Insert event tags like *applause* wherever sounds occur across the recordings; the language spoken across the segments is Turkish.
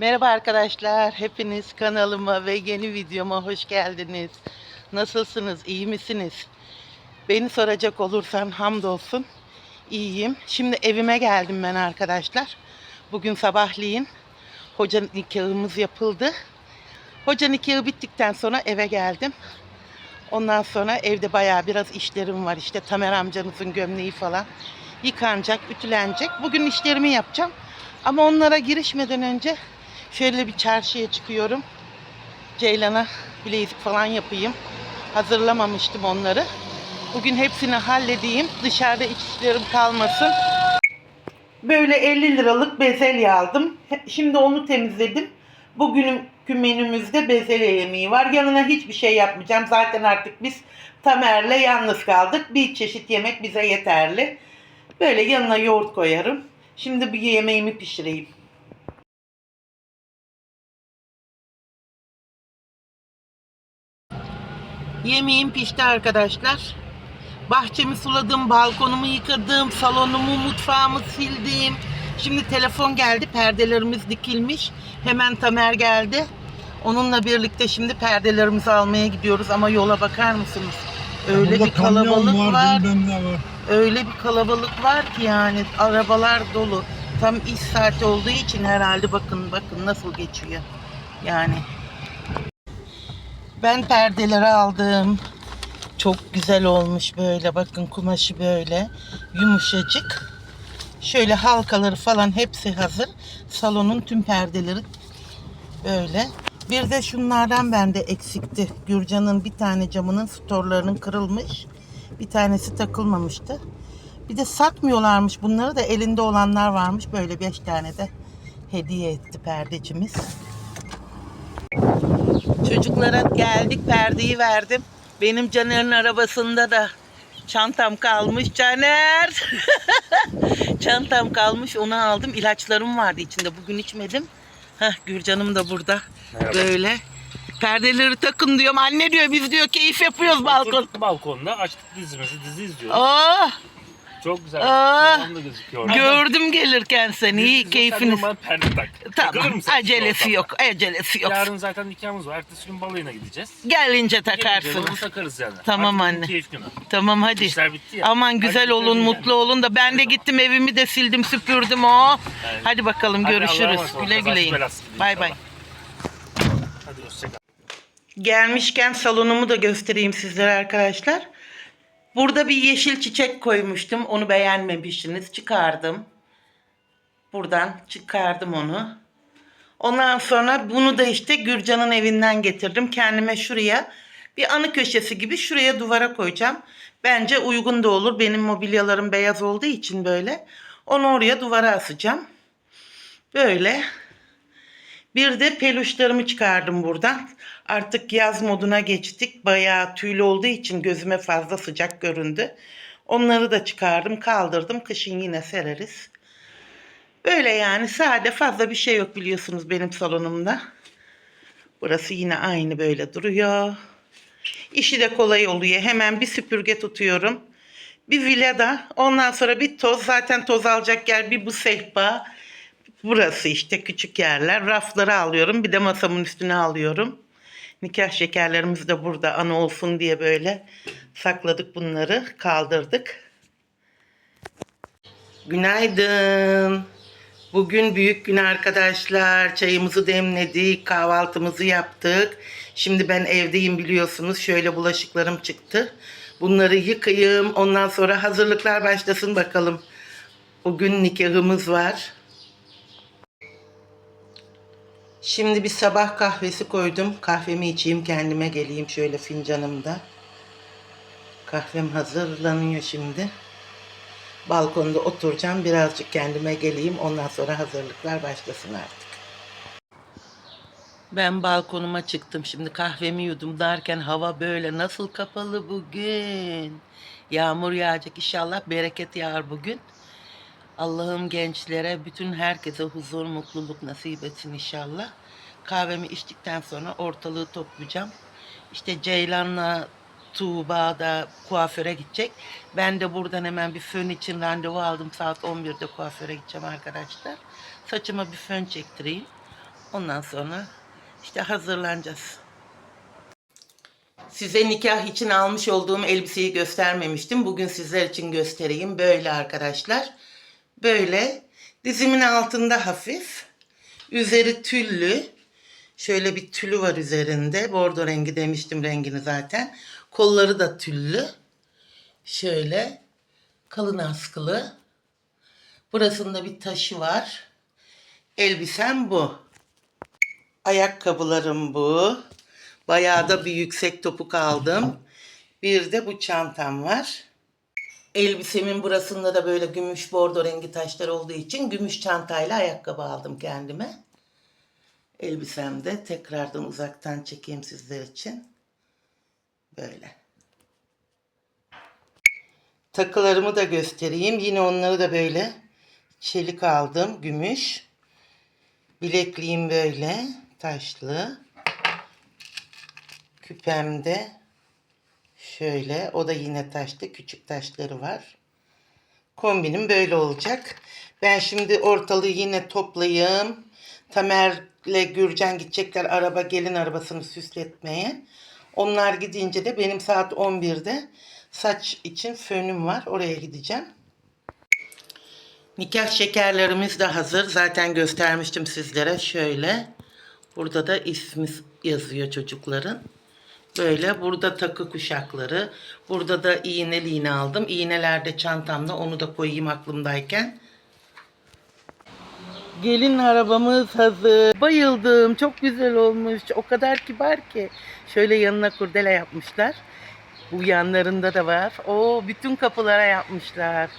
Merhaba arkadaşlar. Hepiniz kanalıma ve yeni videoma hoş geldiniz. Nasılsınız? İyi misiniz? Beni soracak olursan hamdolsun iyiyim. Şimdi evime geldim ben arkadaşlar. Bugün sabahleyin hoca nikahımız yapıldı. Hoca nikahı bittikten sonra eve geldim. Ondan sonra evde bayağı biraz işlerim var. İşte Tamer amcanızın gömleği falan yıkanacak, ütülenecek. Bugün işlerimi yapacağım. Ama onlara girişmeden önce şöyle bir çarşıya çıkıyorum. Ceylan'a bilezik falan yapayım. Hazırlamamıştım onları. Bugün hepsini halledeyim. Dışarıda iç işlerim kalmasın. Böyle 50 liralık bezelye aldım. Şimdi onu temizledim. Bugünkü menümüzde bezelye yemeği var. Yanına hiçbir şey yapmayacağım. Zaten artık biz Tamer'le yalnız kaldık. Bir çeşit yemek bize yeterli. Böyle yanına yoğurt koyarım. Şimdi bir yemeğimi pişireyim. Yemeğim pişti arkadaşlar. Bahçemi suladım, balkonumu yıkadım, salonumu, mutfağımı sildim. Şimdi telefon geldi, perdelerimiz dikilmiş. Hemen Tamer geldi. Onunla birlikte şimdi perdelerimizi almaya gidiyoruz ama yola bakar mısınız? Öyle Burada bir kalabalık var. var. Öyle bir kalabalık var ki yani arabalar dolu. Tam iş saati olduğu için herhalde bakın bakın nasıl geçiyor. Yani ben perdeleri aldım. Çok güzel olmuş böyle bakın kumaşı böyle yumuşacık. Şöyle halkaları falan hepsi hazır. Salonun tüm perdeleri böyle. Bir de şunlardan bende eksikti. Gürcan'ın bir tane camının storlarının kırılmış. Bir tanesi takılmamıştı. Bir de satmıyorlarmış bunları da elinde olanlar varmış. Böyle beş tane de hediye etti perdecimiz. Çocuklara geldik perdeyi verdim. Benim Caner'in arabasında da çantam kalmış. Caner! *laughs* çantam kalmış onu aldım. İlaçlarım vardı içinde bugün içmedim. Heh, Gürcan'ım da burada. Merhaba. Böyle. Perdeleri takın diyorum. Anne diyor biz diyor keyif yapıyoruz balkon. Oturduk balkonda açtık dizimizi dizi izliyoruz. Oh, Çok güzel. Aa. Tamam gözüküyor. gördüm gelirken seni. İyi keyfiniz. bana perde tak. Takılır Tamam. mısın Acelesi yok. Acelesi yok. Yarın zaten nikahımız var. Ertesi gün balayına gideceğiz. Gelince Gelince onu takarsınız. takarız yani. Tamam Artık anne. Keyif günü. Tamam hadi. İşler bitti ya. Aman Hadi güzel olun, bitirelim mutlu yani. olun da ben de gittim evimi de sildim, süpürdüm o. Hadi bakalım Hadi Allah'a görüşürüz. emanet olun. Güle Kazası güleyin. belası dileyim Bay bay. inşallah. Hadi hoşçakal. Gelmişken salonumu da göstereyim sizlere arkadaşlar. Burada bir yeşil çiçek koymuştum. Onu beğenmemişsiniz. Çıkardım. Buradan çıkardım onu. Ondan sonra bunu da işte Gürcan'ın evinden getirdim. Kendime şuraya bir anı köşesi gibi şuraya duvara koyacağım. Bence uygun da olur. Benim mobilyalarım beyaz olduğu için böyle. Onu oraya duvara asacağım. Böyle. Bir de peluşlarımı çıkardım buradan. Artık yaz moduna geçtik. Bayağı tüylü olduğu için gözüme fazla sıcak göründü. Onları da çıkardım, kaldırdım. Kışın yine sereriz. Böyle yani sade fazla bir şey yok biliyorsunuz benim salonumda. Burası yine aynı böyle duruyor. İşi de kolay oluyor. Hemen bir süpürge tutuyorum. Bir vilada. Ondan sonra bir toz. Zaten toz alacak yer bir bu sehpa. Burası işte küçük yerler. Rafları alıyorum. Bir de masamın üstüne alıyorum. Nikah şekerlerimiz de burada anı olsun diye böyle sakladık bunları. Kaldırdık. Günaydın. Bugün büyük gün arkadaşlar. Çayımızı demledik, kahvaltımızı yaptık. Şimdi ben evdeyim biliyorsunuz. Şöyle bulaşıklarım çıktı. Bunları yıkayayım. Ondan sonra hazırlıklar başlasın bakalım. Bugün nikahımız var. Şimdi bir sabah kahvesi koydum. Kahvemi içeyim kendime geleyim şöyle fincanımda. Kahvem hazırlanıyor şimdi. Balkonda oturacağım. Birazcık kendime geleyim. Ondan sonra hazırlıklar başlasın artık. Ben balkonuma çıktım. Şimdi kahvemi yudum derken hava böyle nasıl kapalı bugün. Yağmur yağacak inşallah. Bereket yağar bugün. Allah'ım gençlere, bütün herkese huzur, mutluluk nasip etsin inşallah. Kahvemi içtikten sonra ortalığı toplayacağım. İşte Ceylan'la Tuğba da kuaföre gidecek. Ben de buradan hemen bir fön için randevu aldım. Saat 11'de kuaföre gideceğim arkadaşlar. Saçıma bir fön çektireyim. Ondan sonra işte hazırlanacağız. Size nikah için almış olduğum elbiseyi göstermemiştim. Bugün sizler için göstereyim. Böyle arkadaşlar. Böyle dizimin altında hafif. Üzeri tüllü. Şöyle bir tülü var üzerinde. Bordo rengi demiştim rengini zaten. Kolları da tüllü. Şöyle kalın askılı. Burasında bir taşı var. Elbisem bu. Ayakkabılarım bu. Bayağı da bir yüksek topuk aldım. Bir de bu çantam var. Elbisemin burasında da böyle gümüş bordo rengi taşlar olduğu için gümüş çantayla ayakkabı aldım kendime. Elbisem de tekrardan uzaktan çekeyim sizler için. Böyle. Takılarımı da göstereyim. Yine onları da böyle çelik aldım. Gümüş. Bilekliğim böyle taşlı. Küpemde şöyle. O da yine taşlı. Küçük taşları var. Kombinim böyle olacak. Ben şimdi ortalığı yine toplayayım. Tamer'le Gürcan gidecekler araba gelin arabasını süsletmeye. Onlar gidince de benim saat 11'de saç için fönüm var. Oraya gideceğim. Nikah şekerlerimiz de hazır. Zaten göstermiştim sizlere. Şöyle. Burada da ismi yazıyor çocukların. Böyle burada takı kuşakları. Burada da iğneli iğne aldım. İğneler de çantamda. Onu da koyayım aklımdayken. Gelin arabamız hazır. Bayıldım. Çok güzel olmuş. O kadar kibar ki. Şöyle yanına kurdele yapmışlar. Bu yanlarında da var. O bütün kapılara yapmışlar.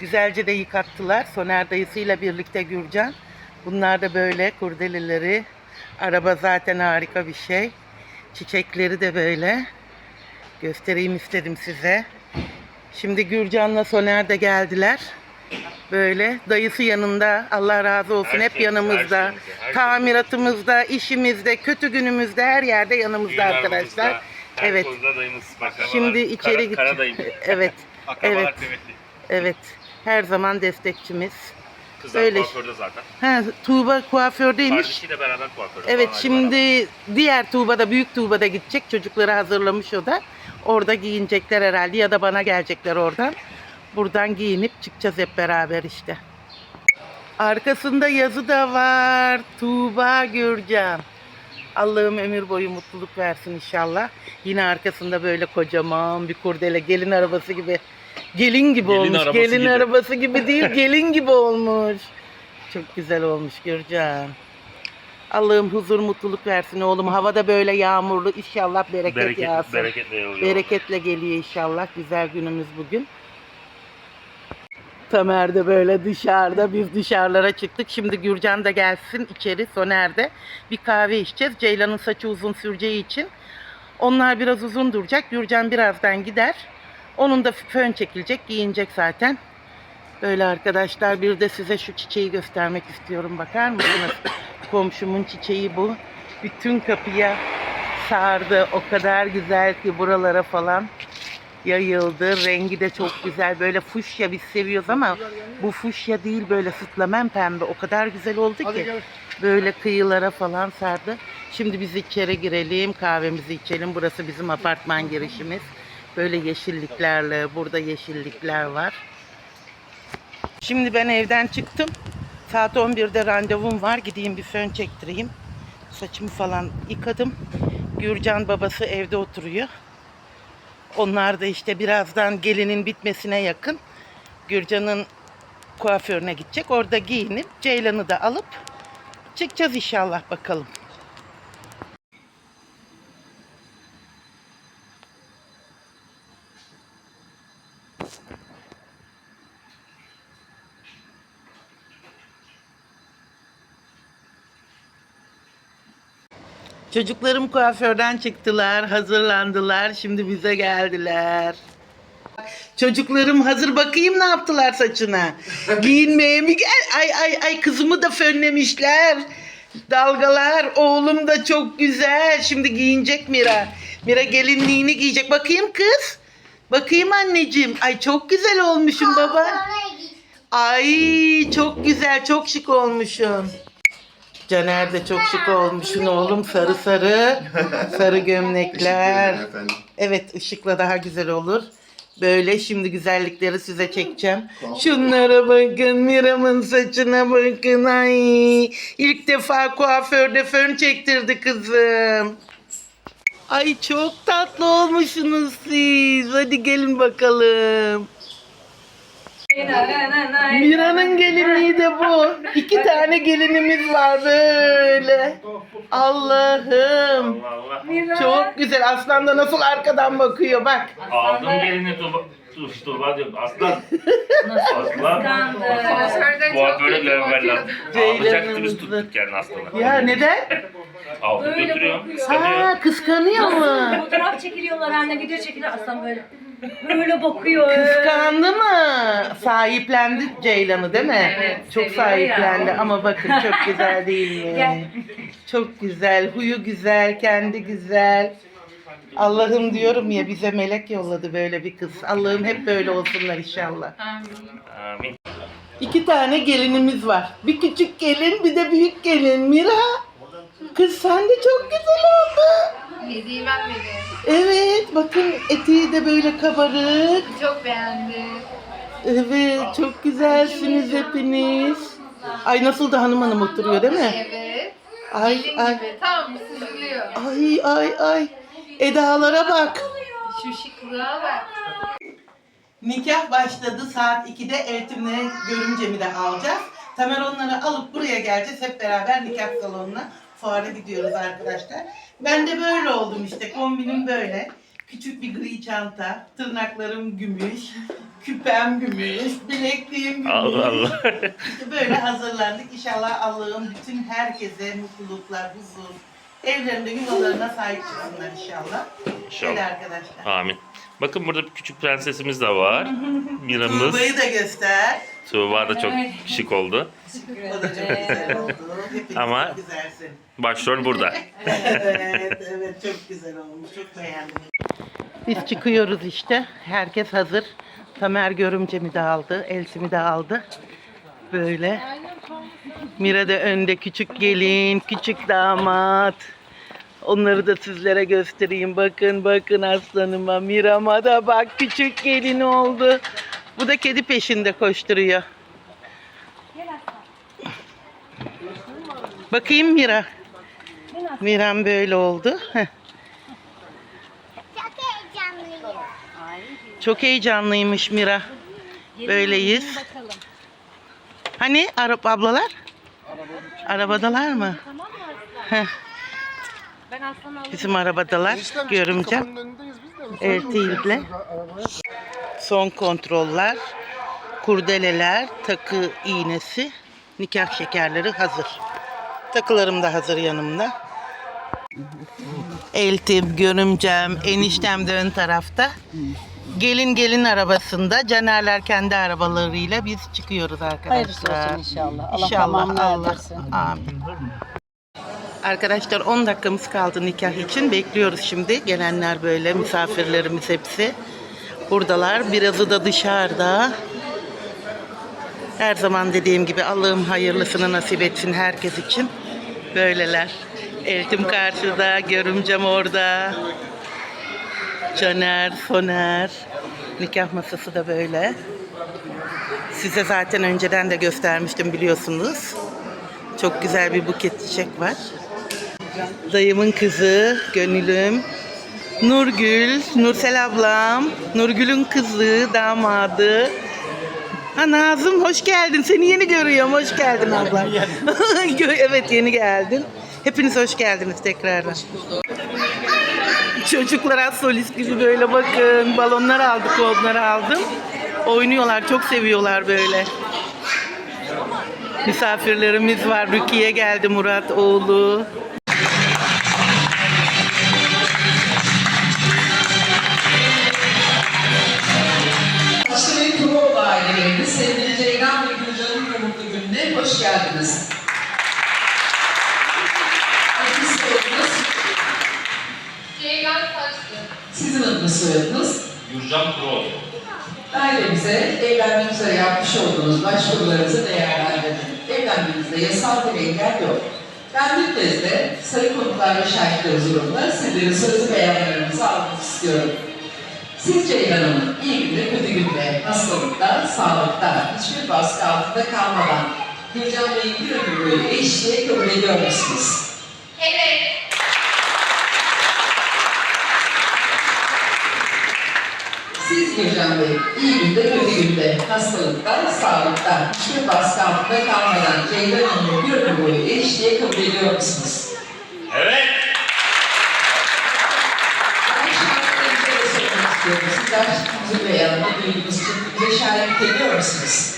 Güzelce de yıkattılar. Soner dayısıyla birlikte Gürcan. Bunlar da böyle kurdeleleri. Araba zaten harika bir şey. Çiçekleri de böyle. Göstereyim istedim size. Şimdi Gürcan'la Soner de geldiler. Böyle dayısı yanında Allah razı olsun Her hep şeyimizde, yanımızda. her şeyimizde, her Tamiratımızda, işimizde, kötü günümüzde her yerde yanımızda arkadaşlar. Her Evet. konuda dayımız. Şimdi içeri kara, dayım. Evet. *laughs* Akrabalar Evet. kıymetli. Evet. Her zaman destekçimiz. Kızlar Öyle. kuaförde zaten. Ha, Tuğba kuafördeymiş. Kardeşiyle beraber kuaförde. Evet falan şimdi diğer Tuğba'da büyük Tuğba'da gidecek. Çocukları hazırlamış o da. Orada giyinecekler herhalde ya da bana gelecekler oradan. Buradan giyinip çıkacağız hep beraber işte. Arkasında yazı da var. Tuğba Gürcan. Allah'ım ömür boyu mutluluk versin inşallah. Yine arkasında böyle kocaman bir kurdele gelin arabası gibi. Gelin gibi Gelin olmuş. arabası gelin gibi. arabası gibi değil, *laughs* gelin gibi olmuş. Çok güzel olmuş Gürcan. Allah'ım huzur mutluluk versin oğlum. Havada böyle yağmurlu inşallah bereket, Bereket, yağsın. bereketle yolluyor. Bereketle geliyor inşallah. Güzel günümüz bugün. Tamer de böyle dışarıda. Biz dışarılara çıktık. Şimdi Gürcan da gelsin içeri. Soner'de. Bir kahve içeceğiz. Ceylan'ın saçı uzun süreceği için. Onlar biraz uzun duracak. Gürcan birazdan gider. Onun da fön çekilecek. Giyinecek zaten. Böyle arkadaşlar bir de size şu çiçeği göstermek istiyorum. Bakar mısınız? *coughs* Komşumun çiçeği bu. Bütün kapıya sardı. O kadar güzel ki buralara falan yayıldı. Rengi de çok güzel. Böyle fuşya biz seviyoruz ama bu fuşya değil böyle sütlamen pembe. O kadar güzel oldu ki. Böyle kıyılara falan sardı. Şimdi biz içeri girelim, kahvemizi içelim. Burası bizim apartman girişimiz. Böyle yeşilliklerle, burada yeşillikler var. Şimdi ben evden çıktım. Saat 11'de randevum var. Gideyim bir fön çektireyim. Saçımı falan yıkadım. Gürcan babası evde oturuyor. Onlar da işte birazdan gelinin bitmesine yakın Gürcan'ın kuaförüne gidecek. Orada giyinip Ceylan'ı da alıp çıkacağız inşallah bakalım. Çocuklarım kuaförden çıktılar, hazırlandılar. Şimdi bize geldiler. Çocuklarım hazır bakayım ne yaptılar saçına. *laughs* Giyinmeye mi gel? Ay ay ay kızımı da fönlemişler. Dalgalar. Oğlum da çok güzel. Şimdi giyinecek Mira. Mira gelinliğini giyecek. Bakayım kız. Bakayım anneciğim. Ay çok güzel olmuşum baba. Ay çok güzel, çok şık olmuşum. Caner de çok şık olmuşsun oğlum. Sarı sarı. Sarı gömlekler. Efendim. Evet ışıkla daha güzel olur. Böyle şimdi güzellikleri size çekeceğim. Şunlara bakın Miram'ın saçına bakın ay. İlk defa kuaförde fön çektirdi kızım. Ay çok tatlı olmuşsunuz siz. Hadi gelin bakalım. Mira'nın gelinliği de bu. İki tane gelinimiz var böyle. Allah'ım. Allah Allah. Çok güzel. Aslan da nasıl arkadan bakıyor bak. Aldım gelini Tuğba. Tuğ, Tuğba diyorum. Aslan. Aslan. Kuaföre gönderler. Alacaktı biz tuttuk yani aslanı. Ya neden? Aldım Böyle götürüyorum. bakıyor. Kıskanıyor. Ha kıskanıyor mu? Fotoğraf çekiliyorlar anne video çekiliyor aslan böyle. Böyle bakıyor. Kıskandı mı? Sahiplendi Ceylan'ı değil mi? Evet, Çok seviyor sahiplendi ya. ama bakın çok güzel değil mi? Gel. Çok güzel, huyu güzel, kendi güzel. Allah'ım diyorum ya bize melek yolladı böyle bir kız. Allah'ım hep böyle olsunlar inşallah. Amin. İki tane gelinimiz var. Bir küçük gelin bir de büyük gelin. Mira. Kız sen de çok güzel oldu. Hediye ben vereyim. Evet bakın eteği de böyle kabarık. Çok beğendim. Evet çok güzelsiniz hepiniz. Ay nasıl da hanım hanım oturuyor değil mi? Evet. Ay Gelin ay gibi. Tam süzülüyor. ay ay ay. Edalara bak. Şu şıklığa bak. Nikah başladı saat 2'de eltimle görümcemi de alacağız. Tamer onları alıp buraya geleceğiz hep beraber nikah salonuna. Fuara gidiyoruz arkadaşlar. Ben de böyle oldum işte kombinim böyle. Küçük bir gri çanta, tırnaklarım gümüş, küpem gümüş, bilekliğim gümüş. Allah Allah. İşte böyle hazırlandık. İnşallah Allah'ım bütün herkese mutluluklar, huzur, evlerinde yuvalarına sahip çıksınlar inşallah. İnşallah. Öyle arkadaşlar. Amin. Bakın burada bir küçük prensesimiz de var. Miramız. Tuğba'yı da göster. Tuğba da çok şık oldu. O da çok güzel oldu. Hepiniz Ama- çok güzelsin. Başrol burada. *laughs* evet, evet çok güzel olmuş. Çok beğendim. Biz çıkıyoruz işte. Herkes hazır. Tamer görümcemi de aldı. Elsimi de aldı. Böyle. Mira da önde küçük gelin, küçük damat. Onları da sizlere göstereyim. Bakın bakın aslanıma. Mira'ma da bak küçük gelin oldu. Bu da kedi peşinde koşturuyor. Bakayım Mira. Miram böyle oldu. Heh. Çok heyecanlıyım. Çok heyecanlıymış Mira. Böyleyiz. Hani Arap ablalar? Arabadalar mı? Heh. Bizim arabadalar. Görümcem. Eltiyle. Son kontroller. Kurdeleler, takı iğnesi, nikah şekerleri hazır. Takılarım da hazır yanımda. Eltim, görümcem, eniştem de ön tarafta. Gelin gelin arabasında, Canerler kendi arabalarıyla biz çıkıyoruz arkadaşlar. Hayırlısı olsun inşallah. Allah İnşallah Allah. Amin. Arkadaşlar 10 dakikamız kaldı nikah için. Bekliyoruz şimdi. Gelenler böyle misafirlerimiz hepsi. Buradalar. Birazı da dışarıda. Her zaman dediğim gibi Allah'ım hayırlısını nasip etsin herkes için. Böyleler. Eltim karşıda, görümcem orada. Caner, Soner. Nikah masası da böyle. Size zaten önceden de göstermiştim biliyorsunuz. Çok güzel bir buket çiçek var. Dayımın kızı, Gönülüm. Nurgül, Nursel ablam, Nurgül'ün kızı, damadı. Ha Nazım hoş geldin. Seni yeni görüyorum. Hoş geldin ablam. *laughs* Gö- evet yeni geldin. Hepiniz hoş geldiniz tekrardan. Çocuklara solist gibi böyle bakın. Balonlar aldık, onları aldım. Oynuyorlar, çok seviyorlar böyle. Misafirlerimiz var. Rukiye geldi Murat oğlu. Soyadınız. Gürcan Kuroğlu. Ailemize evlenmek üzere yapmış olduğunuz başvurularınızı değerlendirin. Evlenmenizde yasal bir engel yok. kez de sayın konuklar ve şahitler huzurunda sizlerin sözlü beyanlarınızı almak istiyorum. Siz Ceylan Hanım iyi günde, kötü günde, hastalıkta, sağlıkta, hiçbir baskı altında kalmadan Gülcan Bey'in bir ömür boyu eşliğe kabul ediyor musunuz? Evet. Siz Gülcan Bey, iyi günde, kötü günde, hastalıkta, sağlıkta, hiçbir baskı altında kalmadan Ceylan Hanım'ı bir ömür boyu eşliğe kabul ediyor musunuz? Evet. Ben şahitlerinize de sormak istiyorum. Siz aşkınızı beyanını duyduğunuz için bize şahit ediyor musunuz?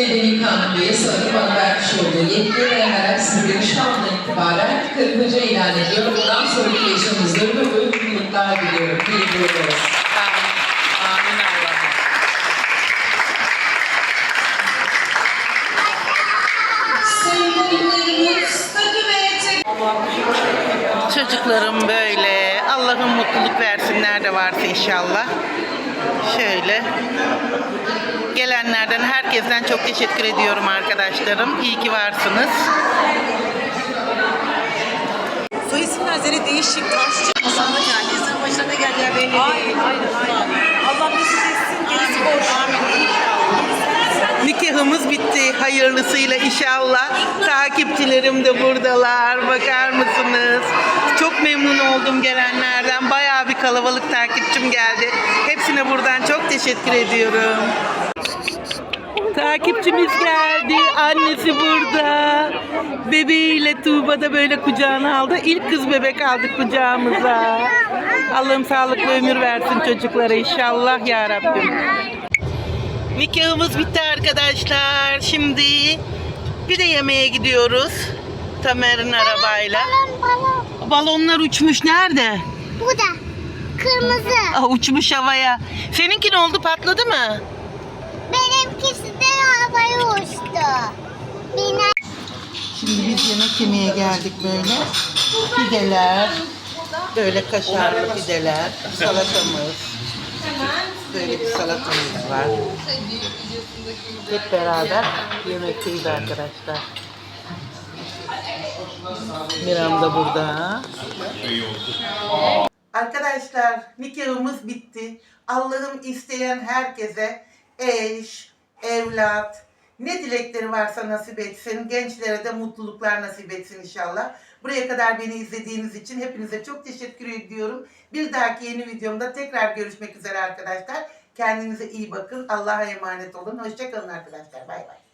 Medeni Kanun Bey'e sanırım bana vermiş olduğu yetki ve herhangi şu andan itibaren koca ilan ediyor. Bundan sonraki yaşamınızda ömür boyu mutluluklar diliyorum. Ve tek... Çocuklarım böyle. Allah'ım mutluluk versin nerede varsa inşallah. Şöyle. Gelenlerden herkesten çok teşekkür ediyorum arkadaşlarım. İyi ki varsınız. Soy isimler değişik, karşı Hasan'da yani. İnsanın başına ne geleceği belli değil. Allah mesut etsin, gerisi boş. Nikahımız bitti hayırlısıyla inşallah. Takipçilerim de buradalar. Bakar mısınız? Çok memnun oldum gelenlerden. Bayağı bir kalabalık takipçim geldi. Hepsine buradan çok teşekkür ediyorum. Takipçimiz geldi. Annesi burada. Bebeğiyle Tuğba da böyle kucağına aldı. İlk kız bebek aldık kucağımıza. Allah'ım sağlıklı ömür versin çocuklara inşallah ya Rabbim. Nikahımız bitti arkadaşlar. Şimdi bir de yemeğe gidiyoruz. Tamer'in arabayla. Balon balon. Balonlar uçmuş. Nerede? Bu da. Kırmızı. Ah, uçmuş havaya. Seninki ne oldu? Patladı mı? Havaya uçtu. Şimdi biz yemek yemeye geldik böyle. Pideler, böyle kaşarlı pideler, salatamız. Böyle bir salatamız var. Hep beraber yemekteyiz arkadaşlar. Miram da burada. Arkadaşlar nikahımız bitti. Allah'ım isteyen herkese eş, evlat, ne dilekleri varsa nasip etsin. Gençlere de mutluluklar nasip etsin inşallah. Buraya kadar beni izlediğiniz için hepinize çok teşekkür ediyorum. Bir dahaki yeni videomda tekrar görüşmek üzere arkadaşlar. Kendinize iyi bakın. Allah'a emanet olun. Hoşçakalın arkadaşlar. Bay bay.